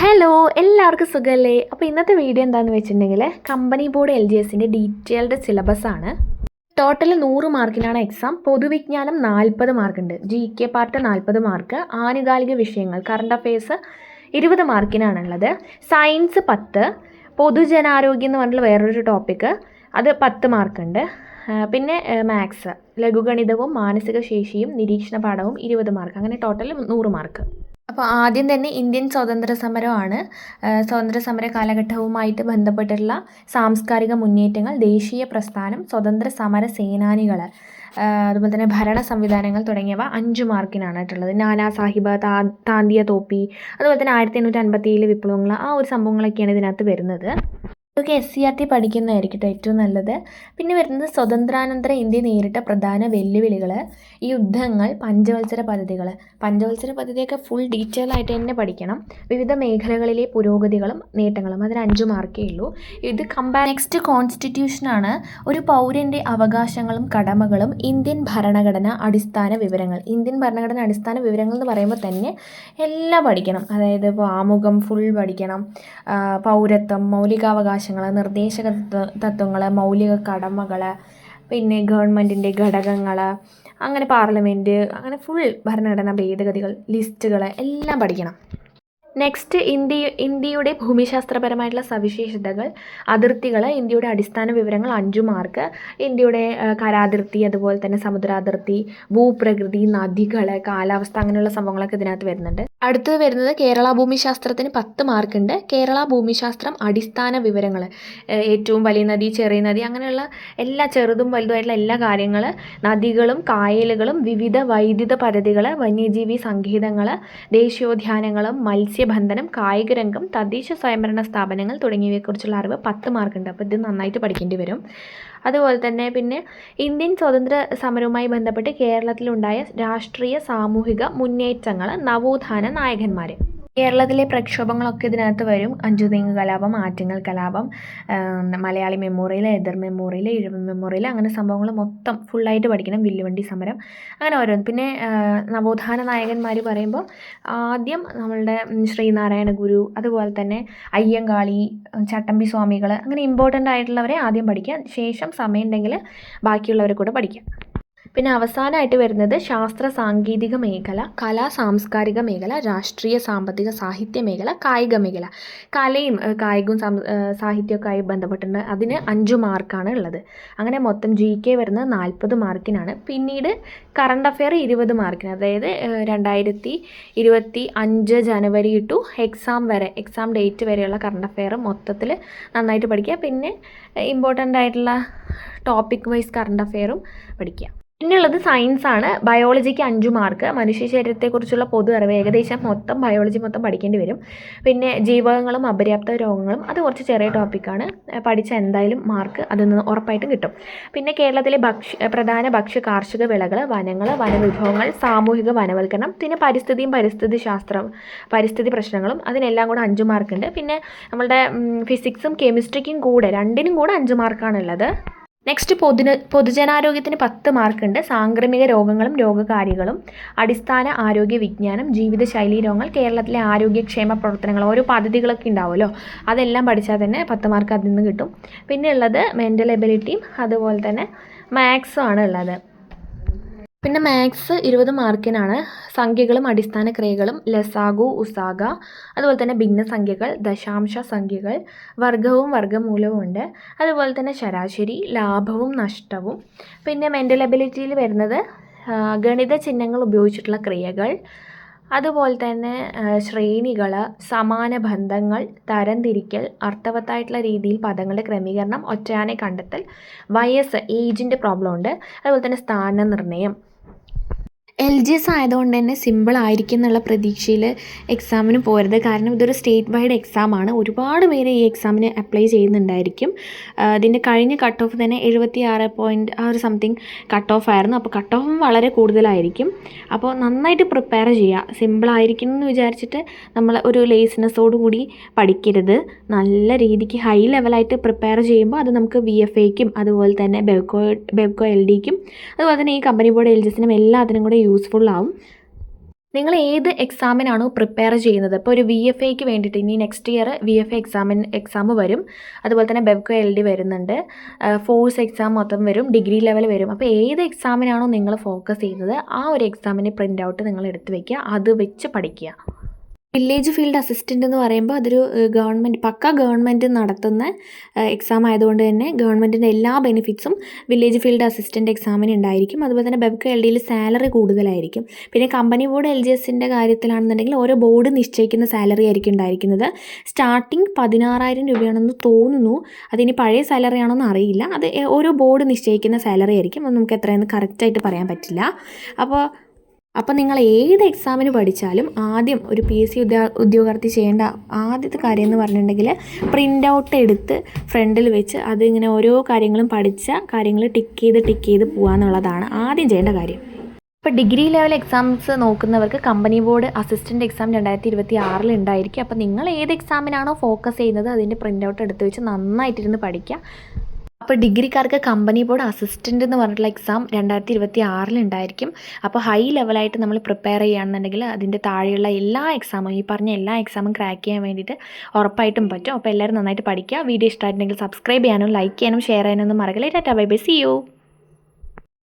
Hello എല്ലാവർക്കും സുഖമല്ലേ അപ്പോൾ ഇന്നത്തെ വീഡിയോ എന്താണെന്ന് വെച്ചിട്ടുണ്ടെങ്കിൽ കമ്പനി ബോർഡ് എൽ ജി എസിന്റെ ഡീറ്റെയിൽഡ് സിലബസ് ആണ്. ടോട്ടൽ നൂറ് മാർക്കിനാണ് എക്സാം പൊതുവിജ്ഞാനം നാൽപ്പത് മാർക്കുണ്ട്. ജി കെ പാർട്ട് നാൽപ്പത് മാർക്ക്. ആനുകാലിക വിഷയങ്ങൾ കറണ്ട് അഫയേഴ്സ് ഇരുപത് മാർക്കിനാണുള്ളത്. സയൻസ് പത്ത്. പൊതുജനാരോഗ്യം എന്ന് പറഞ്ഞിട്ടുള്ള വേറൊരു ടോപ്പിക്ക് അത് പത്ത് മാർക്കുണ്ട്. പിന്നെ മാത്സ് ലഘുഗണിതവും മാനസിക ശേഷിയും നിരീക്ഷണ പാഠവും ഇരുപത് മാർക്ക്. അങ്ങനെ ടോട്ടൽ നൂറ് മാർക്ക്. അപ്പോൾ ആദ്യം തന്നെ ഇന്ത്യൻ സ്വാതന്ത്ര്യ സമരമാണ് സ്വാതന്ത്ര്യ സമര കാലഘട്ടവുമായിട്ട് ബന്ധപ്പെട്ടിട്ടുള്ള സാംസ്കാരിക മുന്നേറ്റങ്ങൾ ദേശീയ പ്രസ്ഥാനം സ്വതന്ത്ര സമര സേനാനികൾ അതുപോലെ തന്നെ ഭരണ സംവിധാനങ്ങൾ തുടങ്ങിയവ അഞ്ച് മാർക്കിനാണ് ആയിട്ടുള്ളത്. നാനാ സാഹിബ് താ താന്തിയ തോപ്പി അതുപോലെ തന്നെ ആയിരത്തി എണ്ണൂറ്റി അൻപത്തി ഏഴിലെ വിപ്ലവങ്ങൾ ആ ഒരു സംഭവങ്ങളൊക്കെയാണ് ഇതിനകത്ത് വരുന്നത്. ഇതൊക്കെ എസ് സി ആർ ടി പഠിക്കുന്നതായിരിക്കും ഏറ്റവും നല്ലത്. പിന്നെ വരുന്നത് സ്വതന്ത്രാനന്തര ഇന്ത്യ നേരിട്ട പ്രധാന വെല്ലുവിളികൾ യുദ്ധങ്ങൾ പഞ്ചവത്സര പദ്ധതികൾ പഞ്ചവത്സര പദ്ധതിയൊക്കെ ഫുൾ ഡീറ്റെയിൽ ആയിട്ട് തന്നെ പഠിക്കണം. വിവിധ മേഖലകളിലെ പുരോഗതികളും നേട്ടങ്ങളും അതിന് അഞ്ച് മാർക്കേ ഉള്ളൂ. ഇത് കമ്പാ നെക്സ്റ്റ് കോൺസ്റ്റിറ്റ്യൂഷനാണ് ഒരു പൗരന്റെ അവകാശങ്ങളും കടമകളും ഇന്ത്യൻ ഭരണഘടന അടിസ്ഥാന വിവരങ്ങൾ. ഇന്ത്യൻ ഭരണഘടന അടിസ്ഥാന വിവരങ്ങൾ എന്ന് പറയുമ്പോൾ തന്നെ എല്ലാം പഠിക്കണം. അതായത് ഇപ്പോൾ ആമുഖം ഫുൾ പഠിക്കണം. പൗരത്വം പൗരത്വം മൗലികാവകാശങ്ങൾ നിർദ്ദേശക തത്വങ്ങൾ മൗലിക കടമകൾ പിന്നെ ഗവൺമെന്റിന്റെ ഘടകങ്ങൾ അങ്ങനെ പാർലമെന്റ് അങ്ങനെ ഫുൾ ഭരണഘടനാ ഭേദഗതികൾ ലിസ്റ്റുകൾ എല്ലാം പഠിക്കണം. നെക്സ്റ്റ് ഇന്ത്യ ഇന്ത്യയുടെ ഭൂമിശാസ്ത്രപരമായിട്ടുള്ള സവിശേഷതകൾ അതിർത്തികൾ ഇന്ത്യയുടെ അടിസ്ഥാന വിവരങ്ങൾ അഞ്ചു മാർക്ക് ഇന്ത്യയുടെ കരാതിർത്തി അതുപോലെ തന്നെ സമുദ്രാതിർത്തി ഭൂപ്രകൃതി നദികൾ കാലാവസ്ഥ അങ്ങനെയുള്ള സംഭവങ്ങളൊക്കെ ഇതിനകത്ത് വരുന്നുണ്ട്. അടുത്തത് വരുന്നത് കേരള ഭൂമിശാസ്ത്രത്തിന് പത്ത് മാർക്കുണ്ട് കേരള ഭൂമിശാസ്ത്രം അടിസ്ഥാന വിവരങ്ങൾ ഏറ്റവും വലിയ നദി ചെറിയ നദി അങ്ങനെയുള്ള എല്ലാ ചെറുതും വലുതുമായിട്ടുള്ള എല്ലാ കാര്യങ്ങൾ നദികളും കായലുകളും വിവിധ വൈദ്യുത പദ്ധതികൾ വന്യജീവി സംഗീതങ്ങൾ ദേശീയോദ്യാനങ്ങളും മത്സ്യബന്ധനം കായിക രംഗം തദ്ദേശ സ്വയംഭരണ സ്ഥാപനങ്ങൾ തുടങ്ങിയവയെക്കുറിച്ചുള്ള അറിവ് പത്ത് മാർക്കുണ്ട്. അപ്പോൾ ഇത് നന്നായിട്ട് പഠിക്കേണ്ടി വരും. അതുപോലെ തന്നെ പിന്നെ ഇന്ത്യൻ സ്വാതന്ത്ര്യ സമരവുമായി ബന്ധപ്പെട്ട് കേരളത്തിലുണ്ടായ രാഷ്ട്രീയ സാമൂഹിക മുന്നേറ്റങ്ങൾ നവോത്ഥാന നായകന്മാർ കേരളത്തിലെ പ്രക്ഷോഭങ്ങളൊക്കെ ഇതിനകത്ത് വരും. അഞ്ചു തെങ്ങ് കലാപം ആറ്റിങ്ങൽ കലാപം മലയാളി മെമ്മോറിയൽ എതിർ മെമ്മോറിയൽ ഇഴ മെമ്മോറിയൽ അങ്ങനെ സംഭവങ്ങൾ മൊത്തം ഫുള്ളായിട്ട് പഠിക്കണം വില്ലുവണ്ടി സമരം. അങ്ങനെ ഓരോന്ന്. പിന്നെ നവോത്ഥാന നായകന്മാർ പറയുമ്പോൾ ആദ്യം നമ്മളുടെ ശ്രീനാരായണ ഗുരു അതുപോലെ തന്നെ അയ്യങ്കാളി ചട്ടമ്പി സ്വാമികൾ അങ്ങനെ ഇമ്പോർട്ടന്റ് ആയിട്ടുള്ളവരെ ആദ്യം പഠിക്കുക. ശേഷം സമയമുണ്ടെങ്കിൽ ബാക്കിയുള്ളവരെ കൂടെ പഠിക്കുക. പിന്നെ അവസാനമായിട്ട് വരുന്നത് ശാസ്ത്ര സാങ്കേതിക മേഖല കലാ സാംസ്കാരിക മേഖല രാഷ്ട്രീയ സാമ്പത്തിക സാഹിത്യ മേഖല കായിക മേഖല. കലയും കായികവും സാഹിത്യമൊക്കെ ആയി ബന്ധപ്പെട്ടിട്ടുണ്ട്. അതിന് അഞ്ച് മാർക്കാണ് ഉള്ളത്. അങ്ങനെ മൊത്തം ജി കെ വരുന്നത് നാൽപ്പത് മാർക്കിനാണ്. പിന്നീട് കറണ്ട് അഫെയർ ഇരുപത് മാർക്കിന്. അതായത് രണ്ടായിരത്തി ഇരുപത്തി അഞ്ച് ജനുവരി ടു എക്സാം വരെ എക്സാം ഡേറ്റ് വരെയുള്ള കറണ്ട് അഫെയർ മൊത്തത്തിൽ നന്നായിട്ട് പഠിക്കുക. പിന്നെ ഇമ്പോർട്ടന്റ് ആയിട്ടുള്ള ടോപ്പിക് വൈസ് കറണ്ട് അഫെയറും പഠിക്കുക. പിന്നെയുള്ളത് സയൻസ് ആണ്. ബയോളജിക്ക് അഞ്ച് മാർക്ക് മനുഷ്യ ശരീരത്തെക്കുറിച്ചുള്ള പൊതു അറിവ് ഏകദേശം മൊത്തം ബയോളജി മൊത്തം പഠിക്കേണ്ടി വരും. പിന്നെ ജീവകങ്ങളും അപര്യാപ്ത രോഗങ്ങളും അത് കുറച്ച് ചെറിയ ടോപ്പിക്കാണ് പഠിച്ച എന്തായാലും മാർക്ക് അതിൽ നിന്ന് ഉറപ്പായിട്ടും കിട്ടും. പിന്നെ കേരളത്തിലെ ഭക്ഷ്യ പ്രധാന ഭക്ഷ്യ കാർഷിക വിളകൾ വനങ്ങൾ വനവിഭവങ്ങൾ സാമൂഹിക വനവൽക്കരണം പിന്നെ പരിസ്ഥിതിയും പരിസ്ഥിതി ശാസ്ത്രം പരിസ്ഥിതി പ്രശ്നങ്ങളും അതിനെല്ലാം കൂടെ അഞ്ച് മാർക്കുണ്ട് പിന്നെ നമ്മളുടെ ഫിസിക്സും കെമിസ്ട്രിക്കും കൂടെ രണ്ടിനും കൂടെ അഞ്ച് മാർക്കാണുള്ളത് നെക്സ്റ്റ് പൊതുന പൊതുജനാരോഗ്യത്തിന് പത്ത് മാർക്കുണ്ട് സാംക്രമിക രോഗങ്ങളും രോഗകാരികളും അടിസ്ഥാന ആരോഗ്യ വിജ്ഞാനം ജീവിതശൈലി രോഗങ്ങൾ കേരളത്തിലെ ആരോഗ്യക്ഷേമ പ്രവർത്തനങ്ങൾ ഓരോ പദ്ധതികളൊക്കെ ഉണ്ടാവുമല്ലോ. അതെല്ലാം പഠിച്ചാൽ തന്നെ പത്ത് മാർക്ക് അതിൽ നിന്ന് കിട്ടും. പിന്നെ ഉള്ളത് മെന്റൽ എബിലിറ്റിയും അതുപോലെ തന്നെ മാത്സും ആണ് ഉള്ളത്. പിന്നെ മാത്സ് ഇരുപത് മാർക്കിനാണ്. സംഖ്യകളും അടിസ്ഥാന ക്രിയകളും ലസാഗു ഉസാഗ അതുപോലെ തന്നെ ഭിന്നസംഖ്യകൾ ദശാംശ സംഖ്യകൾ വർഗവും വർഗമൂലവും ഉണ്ട്. അതുപോലെ തന്നെ ശരാശരി ലാഭവും നഷ്ടവും. പിന്നെ മെന്റൽ എബിലിറ്റിയിൽ വരുന്നത് ഗണിത ചിഹ്നങ്ങൾ ഉപയോഗിച്ചിട്ടുള്ള ക്രിയകൾ അതുപോലെ തന്നെ ശ്രേണികൾ സമാന ബന്ധങ്ങൾ തരംതിരിക്കൽ അർത്ഥവത്തായിട്ടുള്ള രീതിയിൽ പദങ്ങളുടെ ക്രമീകരണം ഒറ്റയാനെ കണ്ടെത്തൽ വയസ്സ് ഏജിന്റെ പ്രോബ്ലം ഉണ്ട്. അതുപോലെ തന്നെ സ്ഥാനനിർണയം. എൽ ജി എസ് ആയതുകൊണ്ട് തന്നെ സിമ്പിൾ ആയിരിക്കും എന്നുള്ള പ്രതീക്ഷയിൽ എക്സാമിന് പോരുത് കാരണം ഇതൊരു സ്റ്റേറ്റ് വൈഡ് എക്സാമാണ് ഒരുപാട് പേര് ഈ എക്സാമിന് അപ്ലൈ ചെയ്യുന്നുണ്ടായിരിക്കും. ഇതിന്റെ കഴിഞ്ഞ കട്ട് ഓഫ് തന്നെ എഴുപത്തി ആറ് പോയിന്റ് ആ ഒരു സംതിങ് കട്ട് ഓഫ് ആയിരുന്നു. അപ്പോൾ കട്ട് ഓഫും വളരെ കൂടുതലായിരിക്കും. അപ്പോൾ നന്നായിട്ട് പ്രിപ്പയർ ചെയ്യുക. സിമ്പിൾ ആയിരിക്കും എന്ന് വിചാരിച്ചിട്ട് നമ്മൾ ഒരു ലേസിനെസ്സോട് കൂടി പഠിക്കരുത്. നല്ല രീതിക്ക് ഹൈ ലെവലായിട്ട് പ്രിപ്പയർ ചെയ്യുമ്പോൾ അത് നമുക്ക് വി എഫ് എക്കും അതുപോലെ തന്നെ ബെവ്കോ ബെവ്കോ എൽ ഡിക്കും അതുപോലെ തന്നെ ഈ കമ്പനി ബോർഡ് എൽ ജി എസിനും എല്ലാത്തിനും കൂടെ യൂസ്ഫുൾ ആവും. നിങ്ങൾ ഏത് എക്സാമിനാണോ പ്രിപ്പയർ ചെയ്യുന്നത്? ഇപ്പോൾ ഒരു വി എഫ് എക്ക് വേണ്ടിയിട്ട് ഇനി next year V F A examine exam വരും. അതുപോലെ തന്നെ ബെബ്കോ എൽ ഡി വരുന്നുണ്ട്. ഫോഴ്സ് എക്സാം മൊത്തം വരും. ഡിഗ്രി ലെവൽ വരും. അപ്പോൾ ഏത് എക്സാമിനാണോ നിങ്ങൾ ഫോക്കസ് ചെയ്യുന്നത് ആ ഒരു എക്സാമിന് പ്രിന്റ് ഔട്ട് നിങ്ങൾ എടുത്ത് വയ്ക്കുക അത് വെച്ച് പഠിക്കുക. വില്ലേജ് ഫീൽഡ് അസിസ്റ്റന്റ് എന്ന് പറയുമ്പോൾ അതൊരു ഗവൺമെന്റ് പക്ക ഗവൺമെന്റ് നടത്തുന്ന എക്സാം ആയതുകൊണ്ട് തന്നെ ഗവൺമെന്റിന്റെ എല്ലാ ബെനിഫിറ്റ്സും വില്ലേജ് ഫീൽഡ് അസിസ്റ്റന്റ് എക്സാമിന് ഉണ്ടായിരിക്കും. അതുപോലെ തന്നെ ബെബ്ക്ക് എൽ ഡിയിൽ സാലറി കൂടുതലായിരിക്കും. പിന്നെ കമ്പനി ബോർഡ് എൽ ജി എസിന്റെ കാര്യത്തിലാണെന്നുണ്ടെങ്കിൽ ഓരോ ബോർഡ് നിശ്ചയിക്കുന്ന സാലറി ആയിരിക്കും ഉണ്ടായിരിക്കുന്നത്. സ്റ്റാർട്ടിങ് പതിനാറായിരം രൂപയാണെന്ന് തോന്നുന്നു. അതിനി പഴയ സാലറി ആണോ എന്ന് അറിയില്ല. അത് ഓരോ ബോർഡ് നിശ്ചയിക്കുന്ന സാലറി ആയിരിക്കും. അത് നമുക്ക് എത്രയെന്ന് കറക്റ്റായിട്ട് പറയാൻ പറ്റില്ല. അപ്പോൾ അപ്പോൾ നിങ്ങൾ ഏത് എക്സാമിന് പഠിച്ചാലും ആദ്യം ഒരു പി എസ് സി ഉദ്യോ ഉദ്യോഗാർത്ഥി ചെയ്യേണ്ട ആദ്യത്തെ കാര്യം എന്ന് പറഞ്ഞിട്ടുണ്ടെങ്കിൽ പ്രിന്റ് ഔട്ട് എടുത്ത് ഫ്രണ്ടിൽ വെച്ച് അതിങ്ങനെ ഓരോ കാര്യങ്ങളും പഠിച്ച കാര്യങ്ങൾ ടിക്ക് ചെയ്ത് ടിക്ക് ചെയ്ത് പോകുക എന്നുള്ളതാണ് ആദ്യം ചെയ്യേണ്ട കാര്യം. ഇപ്പോൾ ഡിഗ്രി ലെവൽ എക്സാംസ് നോക്കുന്നവർക്ക് കമ്പനി ബോർഡ് അസിസ്റ്റന്റ് എക്സാം രണ്ടായിരത്തി ഇരുപത്തി ആറിൽ ഉണ്ടായിരിക്കും. അപ്പോൾ നിങ്ങൾ ഏത് എക്സാമിനാണോ ഫോക്കസ് ചെയ്യുന്നത് അതിന്റെ പ്രിന്റ് ഔട്ട് എടുത്ത് വെച്ച് നന്നായിട്ടിരുന്ന് പഠിക്കുക അപ്പോൾ ഡിഗ്രിക്കാർക്ക് കമ്പനി ബോർഡ് അസിസ്റ്റന്റ് എന്ന് പറഞ്ഞിട്ടുള്ള എക്സാം രണ്ടായിരത്തി ഇരുപത്തി ആറിലുണ്ടായിരിക്കും അപ്പോൾ ഹൈ ലെവലായിട്ട് നമ്മൾ പ്രിപ്പയർ ചെയ്യുകയാണെന്നുണ്ടെങ്കിൽ അതിന്റെ താഴെയുള്ള എല്ലാ എക്സാമും ഈ പറഞ്ഞ എല്ലാ എക്സാമും ക്രാക്ക് ചെയ്യാൻ വേണ്ടിയിട്ട് ഉറപ്പായിട്ടും പറ്റും. അപ്പോൾ എല്ലാവരും നന്നായിട്ട് പഠിക്കുക. വീഡിയോ ഇഷ്ടമായിട്ടുണ്ടെങ്കിൽ സബ്സ്ക്രൈബ് ചെയ്യാനും ലൈക്ക് ചെയ്യാനും ഷെയർ ചെയ്യാനൊന്നും മറക്കില്ല. Tata bye bye. See you